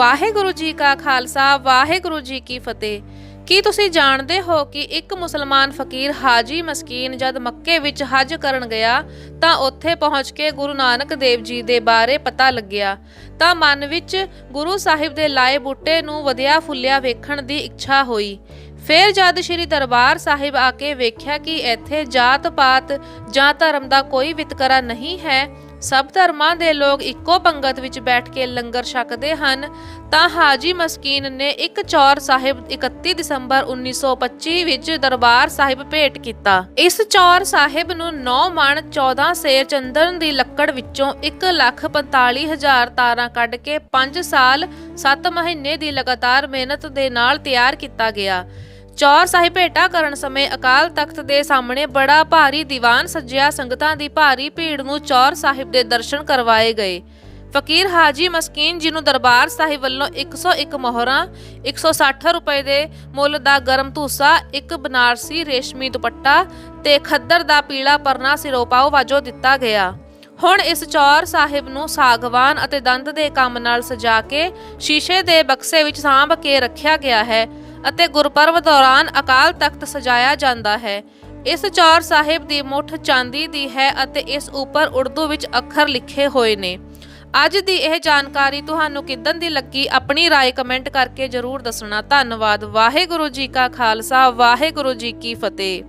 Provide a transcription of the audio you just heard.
ਵਾਹਿਗੁਰੂ ਜੀ ਕਾ ਖਾਲਸਾ, ਵਾਹਿਗੁਰੂ ਜੀ ਕੀ ਫਤਿਹ। ਕੀ ਤੁਸੀਂ ਜਾਣਦੇ ਹੋ ਕਿ ਇੱਕ ਮੁਸਲਮਾਨ ਫਕੀਰ ਹਾਜੀ ਮਸਕੀਨ ਜਦ ਮੱਕੇ ਵਿੱਚ ਹਜ ਕਰਨ ਗਿਆ, ਤਾਂ ਉੱਥੇ ਪਹੁੰਚ ਕੇ ਗੁਰੂ ਨਾਨਕ ਦੇਵ ਜੀ ਦੇ ਬਾਰੇ ਪਤਾ ਲੱਗਿਆ। ਤਾਂ ਮਨ ਵਿੱਚ ਗੁਰੂ ਸਾਹਿਬ ਦੇ ਲਾਏ ਬੂਟੇ ਨੂੰ ਵਧਿਆ ਫੁੱਲਿਆ ਵੇਖਣ ਦੀ ਇੱਛਾ ਹੋਈ। ਫਿਰ ਜਦ ਸ੍ਰੀ ਦਰਬਾਰ ਸਾਹਿਬ ਆ ਕੇ ਵੇਖਿਆ ਕਿ ਇੱਥੇ ਜਾਤ ਪਾਤ ਜਾਂ ਧਰਮ ਦਾ ਕੋਈ ਵਿਤਕਰਾ ਨਹੀਂ ਹੈ ਸਭ ਧਰਮਾਂ ਦੇ ਲੋਕ ਇੱਕੋ ਪੰਗਤ ਵਿੱਚ ਬੈਠ ਕੇ ਲੰਗਰ ਛਕਦੇ ਹਨ ਤਾਂ ਹਾਜੀ ਮਸਕੀਨ ਨੇ ਇੱਕ ਚੌਰ ਸਾਹਿਬ 31 ਦਸੰਬਰ 1925 ਵਿੱਚ ਦਰਬਾਰ ਸਾਹਿਬ ਭੇਟ ਕੀਤਾ। ਇਸ ਚੌਰ ਸਾਹਿਬ ਨੂੰ 9 ਮਣ 14 ਸੇਰ ਚੰਦਨ ਦੀ ਲੱਕੜ ਵਿੱਚੋਂ 1,45,000 ਤਾਰਾਂ ਕੱਢ ਕੇ 5 ਸਾਲ 7 ਮਹੀਨੇ ਦੀ ਲਗਾਤਾਰ ਮਿਹਨਤ ਦੇ ਨਾਲ ਤਿਆਰ ਕੀਤਾ ਗਿਆ। ਚੌਰ ਸਾਹਿਬ ਭੇਟਾ ਕਰਨ ਸਮੇਂ ਅਕਾਲ ਤਖਤ ਦੇ ਸਾਹਮਣੇ ਬੜਾ ਭਾਰੀ ਦੀਵਾਨ ਸੱਜਿਆ। ਸੰਗਤਾਂ ਦੀ ਭਾਰੀ ਭੀੜ ਨੂੰ ਚੌਰ ਸਾਹਿਬ ਦੇ ਦਰਸ਼ਨ ਕਰਵਾਏ ਗਏ। ਫਕੀਰ ਹਾਜੀ ਮਸਕੀਨ ਜੀ ਨੂੰ ਦਰਬਾਰ ਸਾਹਿਬ ਵੱਲੋਂ 101 ਮੋਹਰਾਂ 160 ਰੁਪਏ ਦੇ ਮੁੱਲ ਦਾ ਗਰਮ ਧੂਸਾ, ਇੱਕ ਬਨਾਰਸੀ ਰੇਸ਼ਮੀ ਦੁਪੱਟਾ ਤੇ ਖੱਦਰ ਦਾ ਪੀਲਾ ਪਰਨਾ ਸਿਰੋਪਾਓ ਵਾਜੋ ਦਿੱਤਾ ਗਿਆ। ਹੁਣ ਇਸ ਚੌਰ ਸਾਹਿਬ ਨੂੰ ਸਾਗਵਾਨ ਅਤੇ ਦੰਦ ਦੇ ਕੰਮ ਨਾਲ ਸਜਾ ਕੇ ਸ਼ੀਸ਼ੇ ਦੇ ਬਕਸੇ ਵਿੱਚ ਸਾਂਭ ਕੇ ਰੱਖਿਆ ਗਿਆ ਹੈ। ਅਤੇ ਗੁਰਪਰਵ ਦੌਰਾਨ ਅਕਾਲ ਤਖਤ ਸਜਾਇਆ ਜਾਂਦਾ ਹੈ ਇਸ ਚੌਰ ਸਾਹਿਬ ਦੀ ਮੁੱਠ ਚਾਂਦੀ ਦੀ ਹੈ ਅਤੇ ਇਸ ਉੱਪਰ ਉਰਦੂ ਵਿੱਚ ਅੱਖਰ ਲਿਖੇ ਹੋਏ ਨੇ ਅੱਜ ਦੀ ਇਹ ਜਾਣਕਾਰੀ ਤੁਹਾਨੂੰ ਕਿੱਦਣ ਦੀ ਲੱਗੀ ਆਪਣੀ رائے ਕਮੈਂਟ ਕਰਕੇ ਜਰੂਰ ਦੱਸਣਾ ਧੰਨਵਾਦ ਵਾਹਿਗੁਰੂ ਜੀ ਕਾ ਖਾਲਸਾ ਵਾਹਿਗੁਰੂ ਜੀ ਕੀ ਫਤਿਹ